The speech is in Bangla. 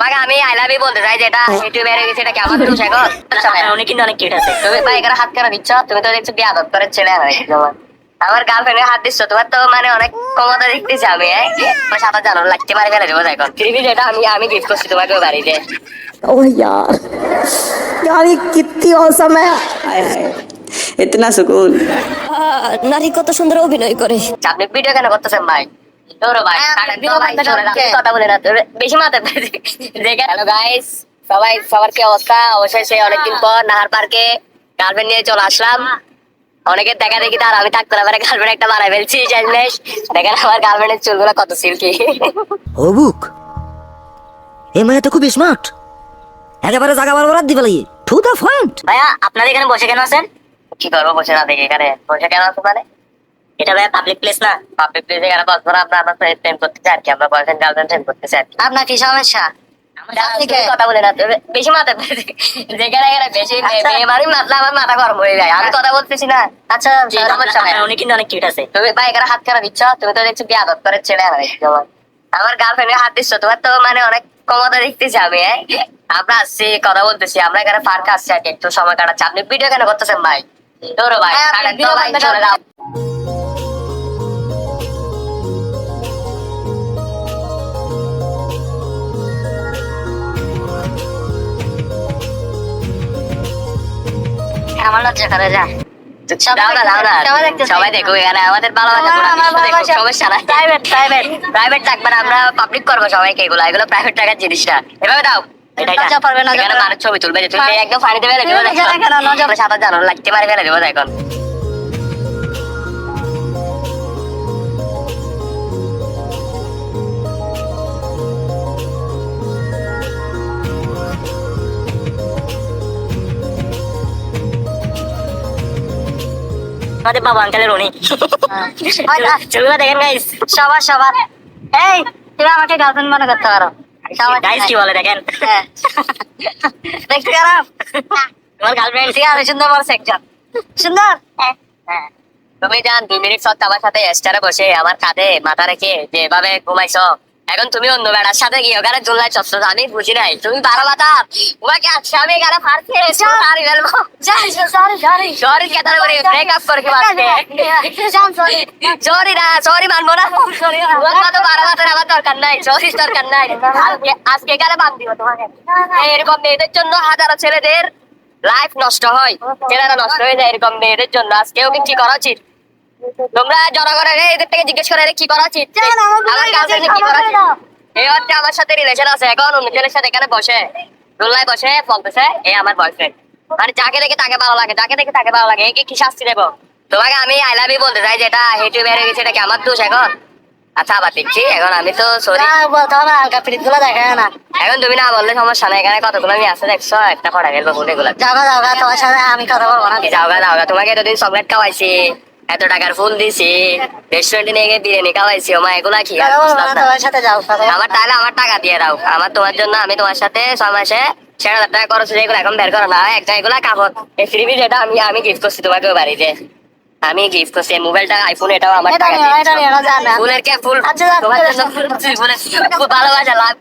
তোমাকে আমি আই লাভ ইউ বলতে চাই যেটা ইউটিউবে বের হয়ে গেছে এটা কি আমার দোষ এখন উনি কিন্তু অনেক কিউট আছে তুমি ভাই এখানে হাত কেন দিচ্ছ তুমি তো দেখছো বিয়ে আদত করে ছেলে হয় তোমার আমার গার্লফ্রেন্ডে হাত দিচ্ছ তোমার তো মানে অনেক ক্ষমতা দেখতেছি আমি হ্যাঁ আমার সাঁতার জানো লাগতে মারি ফেলে দেবো এখন থ্রি যেটা আমি আমি গিফট করছি তোমাকে ওই বাড়িতে ओह यार यार ये कितनी औसम है হায় হায় ইতনা সুকুন নারী কত সুন্দর অভিনয় করে আপনি ভিডিও কেন করতেছেন ভাই তো, বেশি মাথা হ্যালো গাইস সবাই সবার কি অবস্থা? অবশ্যই অনেকদিন পর নাহার পার্কে গার্লফ্রেন্ড নিয়ে চলে আসলাম। অনেকের দেখা দেখি তার আমি থাকতে না পারে গার্লফ্রেন্ড একটা বানাই ফেলছি শেষমেশ দেখেন আমার গার্লফ্রেন্ডের চুলগুলো কত সিল্কি হবুক এ মেয়ে তো খুব স্মার্ট একেবারে জায়গা বরাবর দিবে লাগি টু দ্য পয়েন্ট ভাইয়া আপনারা এখানে বসে কেন আছেন? কি করব বসে না দেখে এখানে। বসে কেন আছো মানে? এটা ভাইয়া পাবলিক প্লেস না? পাবলিক প্লেসে বস ধরো আমরা আমরা প্রেম করতে চাই আর কি আমরা বয়ফ্রেন্ড গার্লফ্রেন্ড করতে চাই আপনার কি সমস্যা? কথা বলে না বেশি মাথা যেখানে এখানে বেশি মেয়ে মানুষ মাতলে আমার মাথা গরম হয়ে যায়। আমি কথা বলতেছি না। আচ্ছা সমস্যা নাই। উনি কিন্তু অনেক কিউট আছে। তুমি ভাই এখানে হাত দিচ্ছ? তুমি তো দেখছ বিয়ে আদত করে হয় তোমার আমার গার্লফ্রেন্ডে হাত দিচ্ছ তোমার তো মানে অনেক ক্ষমতা দেখতেছি আমি হ্যাঁ? আমরা আসছি কথা বলতেছি আমরা এখানে পার্কে আসছি আর একটু সময় কাটাচ্ছি। আপনি ভিডিও কেন করতেছেন ভাই? ধরো ভাই আমার লজ্জা করে যা। সবাই। সবাই দেখো এখানে আমাদের ভালোবাসা। সমস্যা নাই। Private, private। প্রাইভেট থাকবে আমরা পাবলিক করব সবাইকে এগুলো। এগুলো প্রাইভেট টাকার জিনিস না এভাবে দাও। ছবি তুলবে যে তুমি একদম ফেলে দেবো সাঁতার জানো লাগতে পারে ফেলে দেবো এখন। আমাদের বাবা আঙ্কেলের উনি হয়, ছবিগুলো দেখেন গাইস সবার সবার। এই তুমি আমাকে গার্লফ্রেন্ড মনে করতে পারো। গাইস কি বলে দেখেন? হ্যাঁ। দেখতে খারাপ তোমার গার্লফ্রেন্ড ঠিক আছে সুন্দর বলছে একজন। সুন্দর? হ্যাঁ। তুমি জান দুই মিনিট সত্য আমার সাথে এস্টারে বসে আমার কাঁধে মাথা রেখে যেভাবে ঘুমাইছো এখন তুমি অন্য বেড়ার সাথে গিয়ে ওখানে জুলাই চপছ আমি বুঝি নাই। তুমি বারো মাথা তোমাকে আজকে আমি এখানে ফার্স্ট সারি ফেলব। সরি সরি সরি কেতারে করে করে সরি না সরি মানবো না। তোমার তো বারো আমার দরকার নাই সরি দরকার নাই। আজকে এখানে বাদ দিব তোমাকে। এরকম মেয়েদের জন্য হাজারো ছেলেদের লাইফ নষ্ট হয়। ছেলেরা নষ্ট হয়ে যায় এরকম মেয়েদের জন্য। আজকে ওকে কি করা উচিত? তোমরা জনগণের এদের থেকে জিজ্ঞেস করে কি করা উচিত? আমার গার্লফ্রেন্ড কি করা উচিত? এই হচ্ছে আমার সাথে রিলেশন আছে এখন অন্য ছেলের সাথে এখানে বসে। দোল্লায় বসে বলতেছে এই আমার বয়ফ্রেন্ড মানে যাকে দেখে তাকে ভালো লাগে যাকে দেখে তাকে ভালো লাগে একে কি শাস্তি দেবো? তোমাকে আমি আই লাভ ইউ বলতে চাই যেটা হেঁটে বের হয়ে গেছে এটা কি আমার দোষ এখন? আচ্ছা আবার দেখছি এখন আমি তো সরি হালকা পিরিতগুলো দেখা না। এখন তুমি না বললে সমস্যা নাই এখানে কতগুলো আমি আছে দেখছ? একটা গেল বলে গুলো যাব যাব তোমার সাথে আমি কথা বলব না। যাওগা যাওগা তোমাকে এতদিন চকলেট খাওয়াইছি। এত টাকার ফুল দিছি। রেস্টুরেন্টে নিয়ে গিয়ে বিরিয়ানি খাওয়াইছি ওমা এগুলা কি। তোমার সাথে যাও আমার তাহলে আমার টাকা দিয়ে দাও। আমার তোমার জন্য আমি তোমার সাথে ছয় মাসে ষাট হাজার টাকা খরচ এগুলো এখন বের করো না। একটা এগুলা কাপড় এই ফ্রিবি যেটা আমি আমি গিফট করছি তোমাকে বাড়িতে। আমি গিফট করছি মোবাইলটা আইফোন এটাও আমার টাকা। ফুলের কে ফুল আচ্ছা, তোমার জন্য ফুল ভালোবাসা লাভ